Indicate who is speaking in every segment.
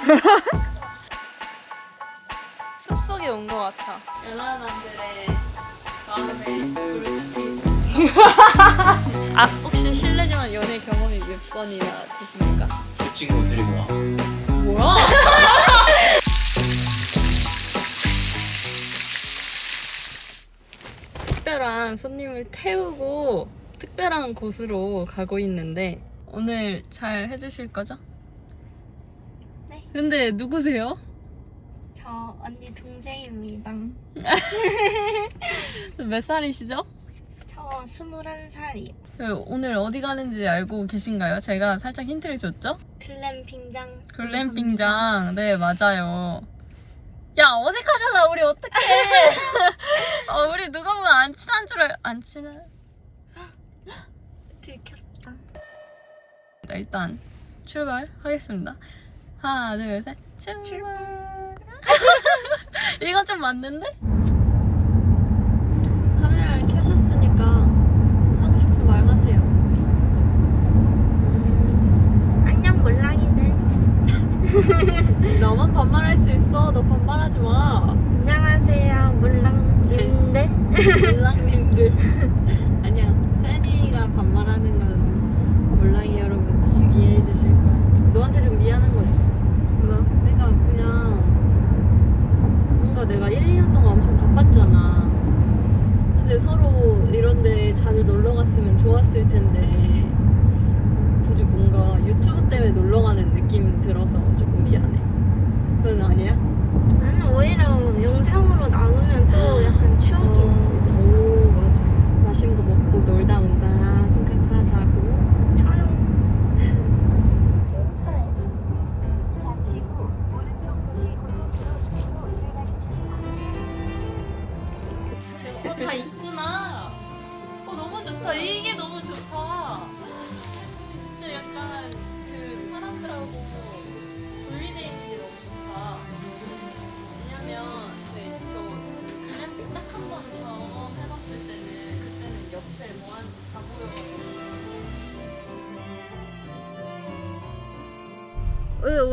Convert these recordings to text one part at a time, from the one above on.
Speaker 1: 숲속에 온 것 같아. 연하남들의 마음에 불을 지피겠습니다. 아 혹시 실례지만 연애 경험이 몇 번이나 되십니까?
Speaker 2: 내 친구 데리고 와.
Speaker 1: 뭐야? 특별한 손님을 태우고 특별한 곳으로 가고 있는데 오늘 잘 해주실 거죠?
Speaker 3: 네.
Speaker 1: 근데 누구세요?
Speaker 3: 저 언니 동생입니다.
Speaker 1: 몇 살이시죠?
Speaker 3: 저 21살이요.
Speaker 1: 그 오늘 어디 가는지 알고 계신가요? 제가 살짝 힌트를 줬죠?
Speaker 3: 글램핑장.
Speaker 1: 글램핑장. 네, 맞아요. 야, 어색하잖아. 우리 어떡해. 어, 우리 누가 보면 안 친한 줄 알, 안 친한.
Speaker 3: 들켰다.
Speaker 1: 일단 출발하겠습니다. 하나, 둘, 셋. 출발. 이건 좀 맞는데? 카메라를 켜셨으니까 하고 싶은 말 하세요.
Speaker 3: 안녕 몰랑이들.
Speaker 1: 너만 반말할 수 있어.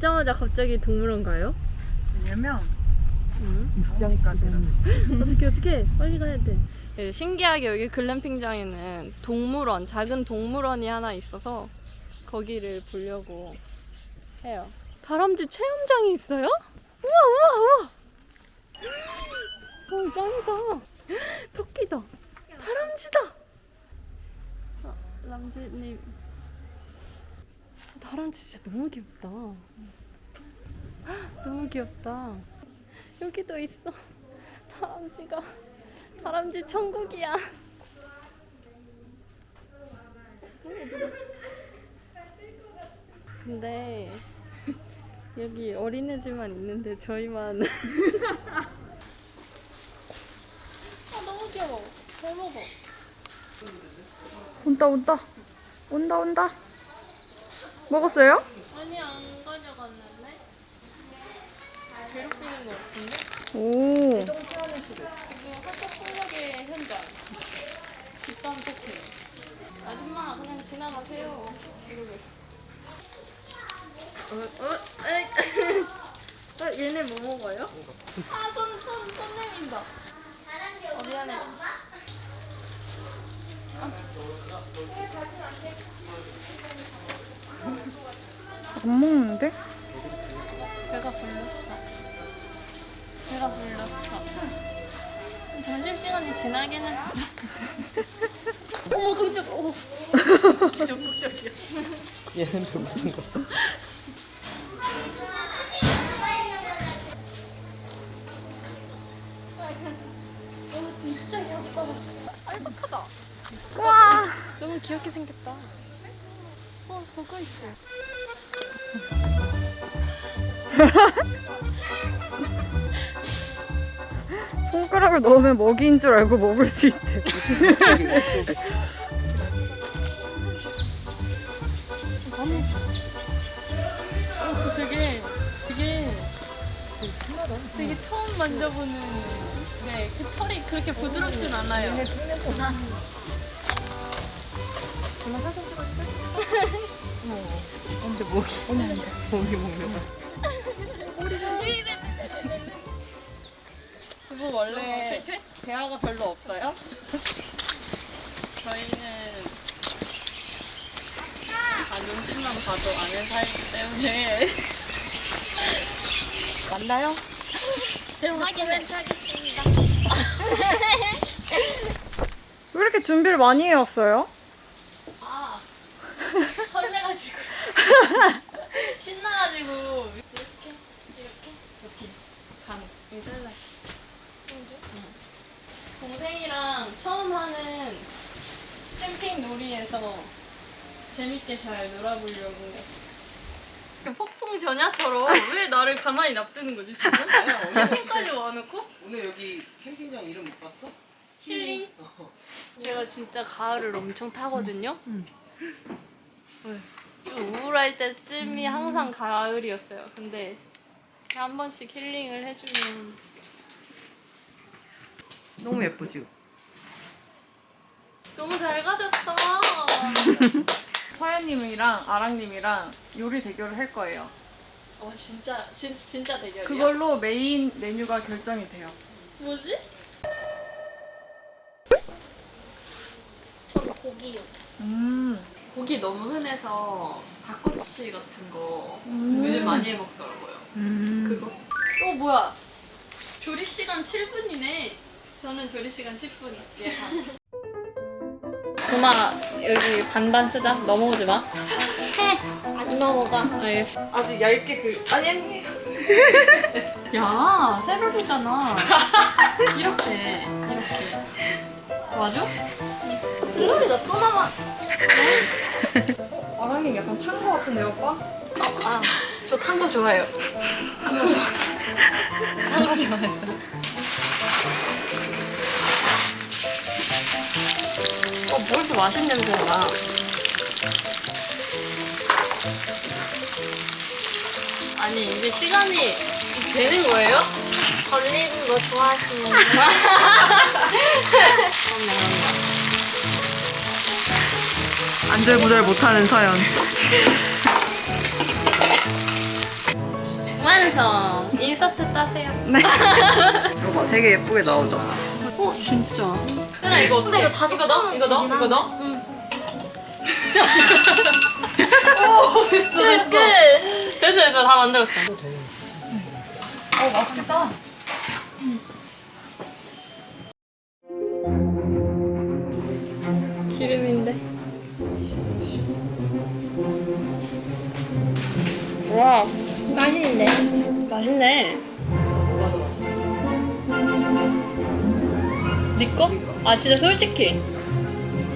Speaker 1: 오자마자 갑자기 동물원 가요?
Speaker 4: 왜냐면
Speaker 1: 응?
Speaker 4: 입장까지라
Speaker 1: 어떻게 어떻게 빨리 가야 돼. 네, 신기하게 여기 글램핑장에는 동물원 작은 동물원이 하나 있어서 거기를 보려고 해요. 다람쥐 체험장이 있어요? 우와 우와 우와. 어 짱이다. 토끼다. 다람쥐다. 아, 람쥐님. 다람쥐 진짜 너무 귀엽다. 너무 귀엽다. 여기도 있어. 다람쥐가 다람쥐 천국이야. 근데 여기 어린애들만 있는데 저희만 아 너무 귀여워. 잘 먹어.
Speaker 4: 온다 온다 온다 온다 먹었어요?
Speaker 1: 아니 안 가져갔는데 괴롭히는 거 같은데?
Speaker 4: 오
Speaker 1: 지금 학교 폭력의 현장. 뒷담 토크. 아줌마 그냥 지나가세요. 이러고 있어. 어, 어, 에이. 어, 얘네 뭐 먹어요? 아, 손, 손, 손 내민다. 어, 미안해.
Speaker 4: 안 먹는데?
Speaker 1: 배가 불렀어. 배가 불렀어. 점심시간이 지나긴 했어. 어머, 깜짝, 어. 적극적이야.
Speaker 2: 얘는 배고픈 거.
Speaker 1: 너무 진짜 귀엽다.
Speaker 4: 와
Speaker 1: 너무 귀엽게 생겼다. 어, 보고 있어.
Speaker 4: 손가락을 넣으면 먹이인 줄 알고 먹을 수 있대
Speaker 1: 어, 그 되게, 되게, 되게 처음 만져보는, 네, 그 털이 그렇게 부드럽진 않아요.
Speaker 4: 근데 먹 이 먹이 먹는 거
Speaker 5: 그분 원래 대화가 별로 없어요?
Speaker 1: 저희는 다 눈빛만 봐도 아는 사이기 때문에
Speaker 5: 맞나요?
Speaker 3: 확인은 하겠습니다.
Speaker 4: 왜 이렇게 준비를 많이 해왔어요?
Speaker 1: 아 설레가지고 신나가지고 이렇게 이렇게 이렇게 감 괜찮아 동생이랑 처음 하는 캠핑 놀이에서 재밌게 잘 놀아보려고 폭풍 전야처럼 왜 나를 가만히 놔두는 거지 지금? 캠핑까지 와놓고
Speaker 2: 오늘 여기 캠핑장 이름 못 봤어?
Speaker 1: 힐링? 제가 진짜 가을을 엄청 타거든요. 네. 좀 우울할 때쯤이 항상 가을이었어요. 근데 한 번씩 힐링을 해주면
Speaker 5: 너무 지금.
Speaker 1: 너무 잘 가졌어.
Speaker 5: 서연님이랑 아랑님이랑 요리 대결을 할 거예요.
Speaker 1: 와 진짜 진, 진짜 대결이야.
Speaker 5: 그걸로 메인 메뉴가 결정이 돼요.
Speaker 1: 뭐지?
Speaker 3: 저는 고기요.
Speaker 5: 음.
Speaker 1: 고기 너무 흔해서 닭꼬치 같은 거
Speaker 5: 음.
Speaker 1: 요즘 많이 해 먹더라고요. 그거. 어 뭐야? 조리 시간 7분이네. 저는 조리 시간 10분 예상. 도마 여기 반반 쓰자. 넘어오지 마.
Speaker 3: 안 넘어가.
Speaker 1: 알겠어.
Speaker 5: 아주 얇게 그 아니 아니.
Speaker 1: 야 세로로잖아. 이렇게 이렇게. 맞아?
Speaker 3: 슬로리가 또 남아.
Speaker 5: 아랑님 약간 탄 거 같은데요, 오빠?
Speaker 1: 어, 아, 저 탄 거 좋아해요. 탄 거 좋아. 탄거 좋아했어. 어, 벌써 맛있는 냄새가 나. 아니, 이게 시간이 되는 거예요?
Speaker 3: 걸리는 거 좋아하시는
Speaker 1: 그럼요, 그럼요.
Speaker 5: 안절부절 못하는 서연.
Speaker 1: 완성! 인서트 따세요.
Speaker 5: 이거 봐, 되게 예쁘게 나오죠?
Speaker 1: 어, 진짜. 현아, 이거 어때?
Speaker 3: 근데 이거 다섯
Speaker 1: 이거 넣어? 이거 넣어? 이거 넣어?
Speaker 3: 응.
Speaker 5: 됐어, 됐어.
Speaker 3: 끝.
Speaker 1: 됐어, 됐어. 다 만들었어.
Speaker 5: 어, 맛있겠다.
Speaker 1: 기 맛있네. 네 거? 아, 진짜 솔직히.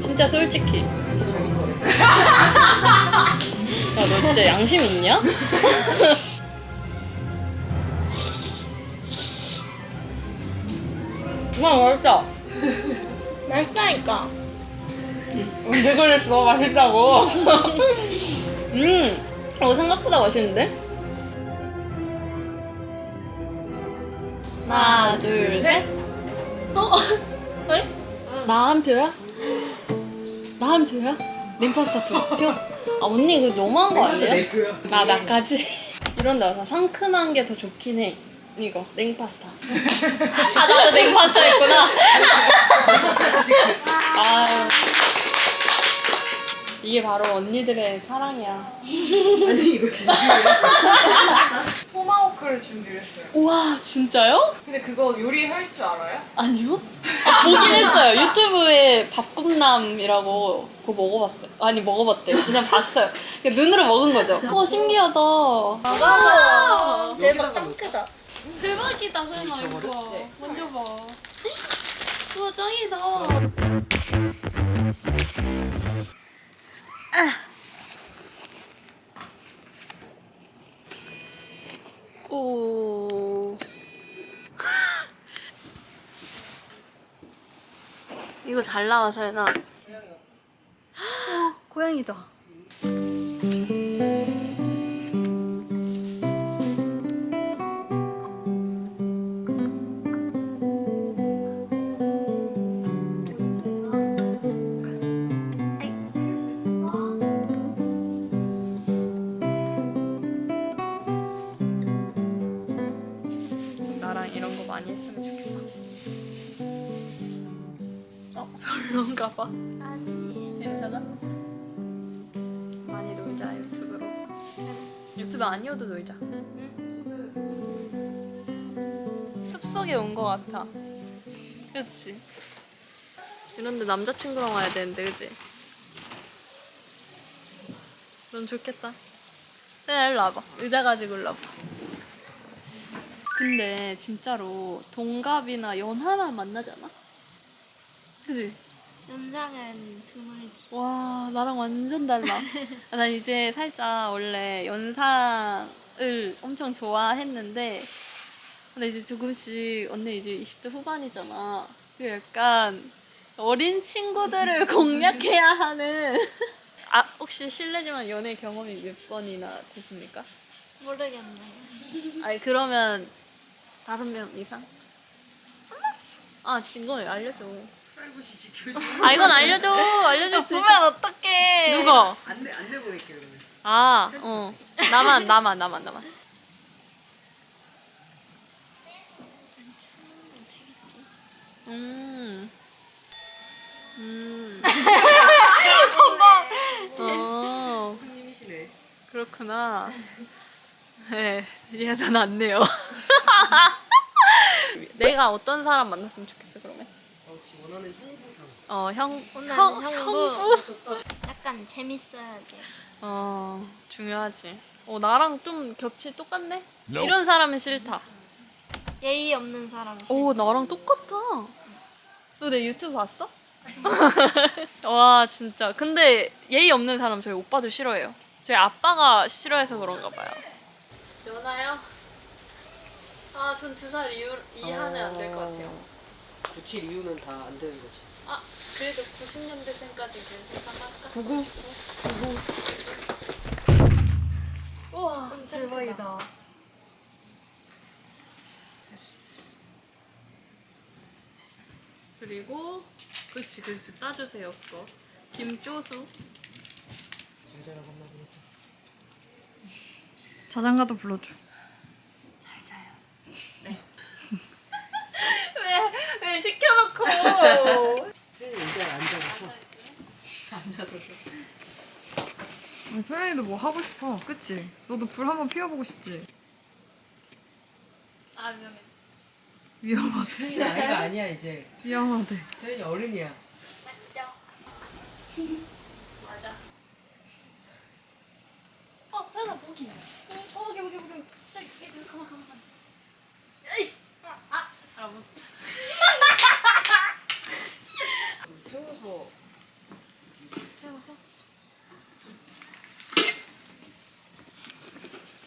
Speaker 1: 진짜 솔직히. 야, 너 진짜 양심 있냐? 정말 맛있다.
Speaker 3: 맛있다니까.
Speaker 1: 언제 그랬어? 맛있다고. 음, 어, 생각보다 맛있는데? 하나, 둘, 셋. 어? 왜? 나 한 표야? 나 한 표야? 림파스타 두 표? 아, 언니 이거 너무한 거 아니에요? 나 나까지. 이런 데서 상큼한 게 더 좋긴 해. 이거, 냉파스타. 아, 나도 냉파스타 했구나. 아 이게 바로 언니들의 사랑이야.
Speaker 5: 아니, 이거 진짜. 토마호크를 준비를 했어요.
Speaker 1: 우와, 진짜요?
Speaker 5: 근데 그거 요리할 줄 알아요?
Speaker 1: 아니요? 아, 보긴 했어요. 유튜브에 밥꿈남이라고 그거 먹어봤어요. 아니, 먹어봤대요. 그냥 봤어요. 그냥 눈으로 먹은 거죠. 어, 신기하다.
Speaker 3: 와. 대박 짱 크다.
Speaker 1: 대박이다, 소연아, 이거. 만져봐. 우와, 짱이다. 오. 이거 잘 나와서 해나. 어, 고양이다.
Speaker 3: 아니.
Speaker 1: 괜찮아? 많이 놀자 유튜브로. 유튜브 아니어도 놀자. 숲속에 온것 같아. 그렇지. 이런데 남자친구랑 와야 되는데, 그지? 넌 좋겠다. 네, 일로 와봐. 의자 가지고 일로 와봐. 근데 진짜로 동갑이나 연하만 만나지 않아? 그지?
Speaker 3: 연상은 드물지.
Speaker 1: 와 나랑 완전 달라. 아, 난 이제 살짝 원래 연상을 엄청 좋아했는데 근데 이제 조금씩 언니 이제 20대 후반이잖아. 그 약간 어린 친구들을 공략해야 하는. 아 혹시 실례지만 연애 경험이 몇 번이나 되십니까?
Speaker 3: 모르겠네.
Speaker 1: 아니 그러면 다섯 명 이상? 아 진거 알려줘.
Speaker 2: 프라이버시 지켜줘.
Speaker 1: 아 이건 알려줘. 알려줄 수 있어.
Speaker 3: 보면 어떡해.
Speaker 1: 누가?
Speaker 2: 안 내 안 내 보낼게요 그러면.
Speaker 1: 아, 어. 나만, 나만, 나만, 나만. 음. 음. 어,
Speaker 2: 스승님이시네.
Speaker 1: 그렇구나. 네, 이해가 낫네요. 내가 어떤 사람 만났으면 좋겠어,
Speaker 2: 어, 원하는 형부상.
Speaker 1: 어, 형, 형,
Speaker 3: 형부.
Speaker 1: 형부?
Speaker 3: 약간 재밌어야 돼.
Speaker 1: 어, 중요하지. 어, 나랑 좀 겹치 똑같네? 이런 사람은 싫다.
Speaker 3: 예의 없는 사람.
Speaker 1: 오 나랑 똑같아. 너 내 유튜브 봤어? 와 진짜. 근데 예의 없는 사람 저희 오빠도 싫어해요. 저희 아빠가 싫어해서 그런가 봐요. 연아요? 아, 전 두 살 이후 이하는 안 될 것 같아요.
Speaker 2: 굳힐 이유는 다 안 되는 거지.
Speaker 1: 아, 그래도 90년대생까지 괜찮을까?
Speaker 4: 99?
Speaker 1: 99. 우와, 대박이다. 그리고 그치 그치 따주세요 그거 김조수
Speaker 2: 잘.
Speaker 4: 자장가도 불러줘.
Speaker 1: 잘 자요 네. 왜, 왜
Speaker 2: 앉아서. 앉아서.
Speaker 4: 아니, 소연이도 뭐 하고 싶어. 그치? 너도 불 한번 피워보고 싶지?
Speaker 1: 아 위험해
Speaker 4: 위험하대.
Speaker 2: 혜연이 아이가 아니야 이제.
Speaker 4: 위험하대.
Speaker 2: 혜연이 어른이야.
Speaker 1: 맞죠? 맞아 어 서연아 보기 어 보기 보기 보기 저기 저기, 가만 가만 가만 에이씨 아 잘못
Speaker 2: 세워서
Speaker 1: 세워서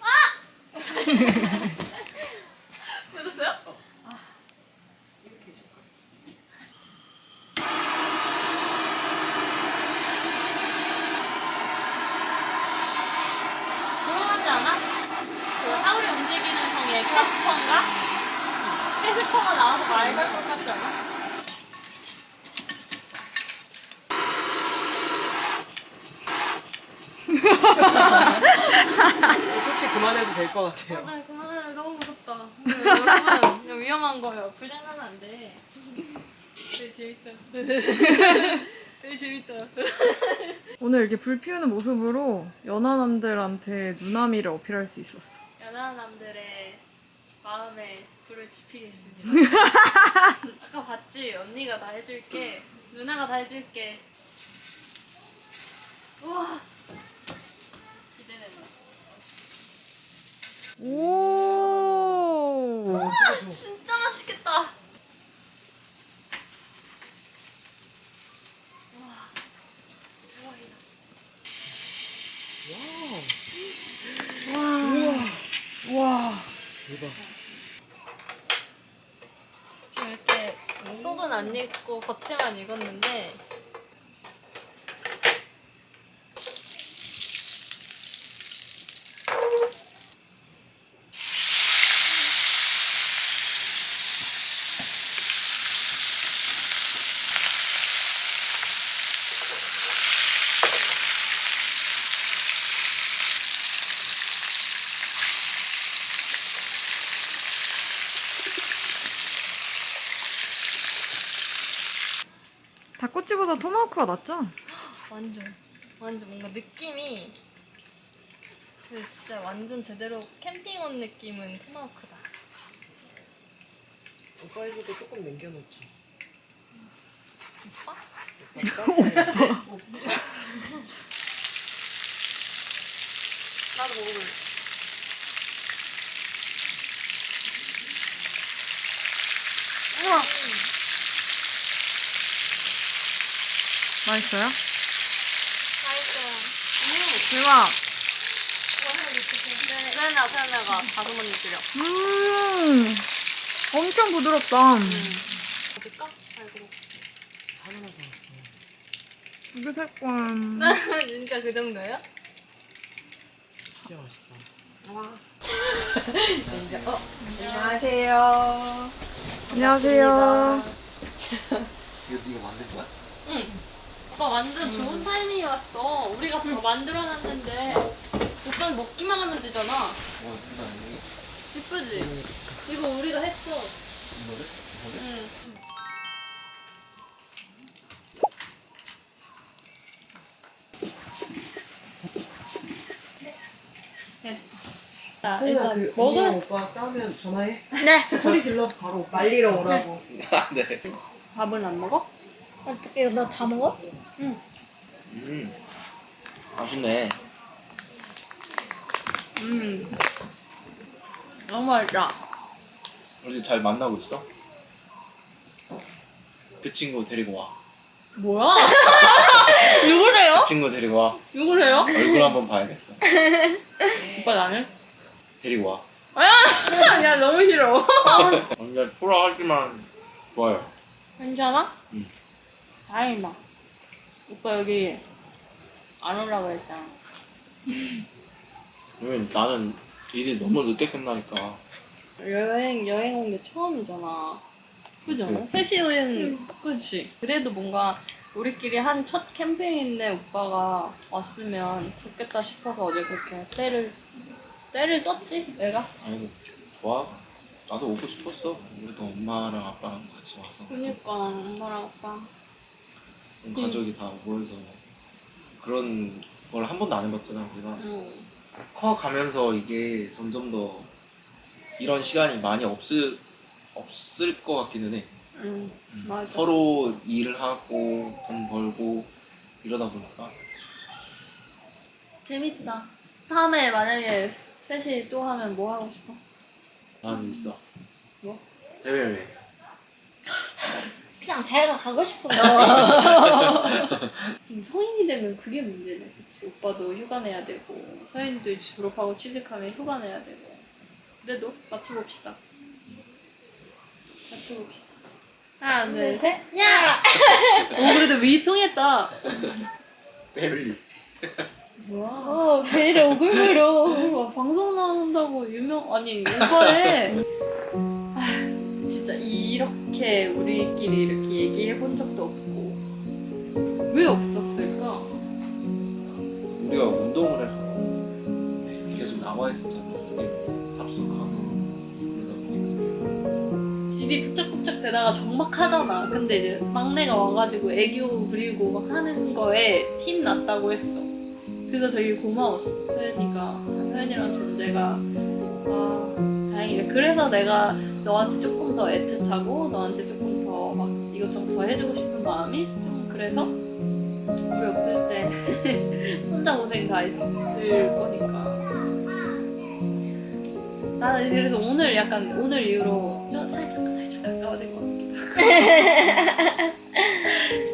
Speaker 1: 아! 묻었어요?
Speaker 2: 이렇게 해줄까?
Speaker 1: 그러하지 않아? 그 하울의 움직이는 성의 캐스퍼인가? 캐스퍼가 나와서 말 걸 것 같지 않아?
Speaker 2: 솔직히 그만해도 될 것 같아요.
Speaker 1: 아, 그만하래 너무 무섭다. 근데 여러분 이거 위험한 거예요. 불장난은 안 돼. 되게 재밌다. 되게 재밌다.
Speaker 4: 오늘 이렇게 불 피우는 모습으로 연하남들한테 누나미를 어필할 수 있었어.
Speaker 1: 연하는 남들의 마음에 불을 지피겠습니다. 아까 봤지? 언니가 다 해줄게. 누나가 다 해줄게. 우와. 기대된다.
Speaker 4: 오.
Speaker 1: 진짜 맛있겠다.
Speaker 4: 와.
Speaker 2: 대박.
Speaker 1: 이렇게 속은 안 익고 겉에만 익었는데
Speaker 4: 꼬치보다 토마호크가 낫죠?
Speaker 1: 완전 완전 뭔가 느낌이 그 진짜 완전 제대로 캠핑 온 느낌은 토마호크다.
Speaker 2: 오빠 해줘도 조금 남겨놓자.
Speaker 1: 오빠? 나도 먹어볼래. 우와.
Speaker 4: 맛있어요?
Speaker 1: 맛있어요.
Speaker 4: 대박.
Speaker 1: 세연아, 세연아가 다듬어 드려.
Speaker 4: 음, 엄청 부드럽다.
Speaker 1: 어딜까? 아이고.
Speaker 2: 사왔어.
Speaker 4: 거야.
Speaker 1: 진짜 그 정도예요?
Speaker 2: 진짜 맛있다.
Speaker 5: 안녕하세요.
Speaker 4: 안녕하세요.
Speaker 6: 이거 네가 만든 거야?
Speaker 1: 응. 오빠 완전 좋은 타이밍에 왔어. 우리가 다 만들어놨는데 오빠는 먹기만 하면 되잖아.
Speaker 6: 와 이거 아니니?
Speaker 1: 예쁘지? 이거 우리가 했어.
Speaker 6: 이거를? 이거를?
Speaker 1: 응. 자, 일단
Speaker 2: 그 오빠 싸우면 전화해.
Speaker 3: 네.
Speaker 2: 소리 질러 바로 말리러 오라고.
Speaker 6: 아 네.
Speaker 1: 밥은 안 먹어?
Speaker 3: 어떻게 너 다 먹어?
Speaker 6: 음. 맛있네.
Speaker 1: 음. 너무 맛있다.
Speaker 6: 우리 잘 만나고 있어? 그 친구 데리고 와.
Speaker 1: 뭐야? 누구래요?
Speaker 6: 그 친구 데리고 와.
Speaker 1: 누구래요?
Speaker 6: 얼굴 한번 봐야겠어.
Speaker 1: 오빠 나는?
Speaker 6: 데리고 와.
Speaker 1: 아, 야 너무 싫어.
Speaker 6: 근데 풀어 하지만 좋아요.
Speaker 1: 괜찮아?
Speaker 6: 응.
Speaker 1: 다행이다. 오빠 여기 안 오라고 했잖아.
Speaker 6: 왜냐면 나는 일이 너무 늦게 끝나니까.
Speaker 1: 여행 여행 온 게 처음이잖아. 그죠?
Speaker 6: 그치.
Speaker 1: 셋이 여행 그치? 그래도 뭔가 우리끼리 한 첫 캠핑인데 오빠가 왔으면 좋겠다 싶어서 어제 그렇게 때를 때를 썼지 내가.
Speaker 6: 아니 좋아. 나도 오고 싶었어. 우리도 엄마랑 아빠랑 같이 와서
Speaker 1: 그니까 엄마랑 아빠.
Speaker 6: 온 가족이 다 모여서 그런 걸 한 번도 안 해봤잖아. 우리가
Speaker 1: 응.
Speaker 6: 커가면서 이게 점점 더 이런 시간이 많이 없을 없을 것 같기는 해.
Speaker 1: 응.
Speaker 6: 음,
Speaker 1: 맞아.
Speaker 6: 서로 일을 하고 돈 벌고 이러다 보니까
Speaker 1: 재밌다. 다음에 만약에 셋이 또 하면 뭐 하고 싶어?
Speaker 6: 나는 있어.
Speaker 1: 뭐?
Speaker 6: 해외여행.
Speaker 3: 그냥 제가 가고 싶은 거.
Speaker 1: 음, 성인이 되면 그게 문제네. 그치? 오빠도 휴가 내야 되고, 서인도 이제 졸업하고 취직하면 휴가 내야 되고. 그래도 맞춰봅시다. 맞춰봅시다. 하나, 둘, 셋.
Speaker 3: 야!
Speaker 1: 오, 그래도 위 통했다.
Speaker 6: 패밀리.
Speaker 1: 뭐야? 어, 베일에 오글거려. 와, 방송 나온다고 유명, 아니, 오빠에. 아, 진짜 이렇게 우리끼리 이렇게 얘기해 본 적도 없고. 왜 없었을까?
Speaker 6: 우리가 운동을 해서 계속 나와 있었잖아. 되게 합숙하고
Speaker 1: 집이 북적북적 되다가 적막하잖아. 근데 이제 막내가 와가지고 애교 부리고 막 하는 거에 힘 났다고 했어. 그래서 되게 고마웠어. 서연이가, 서연이라는 존재가. 아, 다행이네. 그래서 내가 너한테 조금 더 애틋하고, 너한테 조금 더 막 이것저것 더 해주고 싶은 마음이 좀 그래서 우리 없을 때 혼자 고생 다 했을 거니까. 나는 그래서 오늘 약간 오늘 이후로 좀 살짝 살짝 가까워질 것 같기도 하고.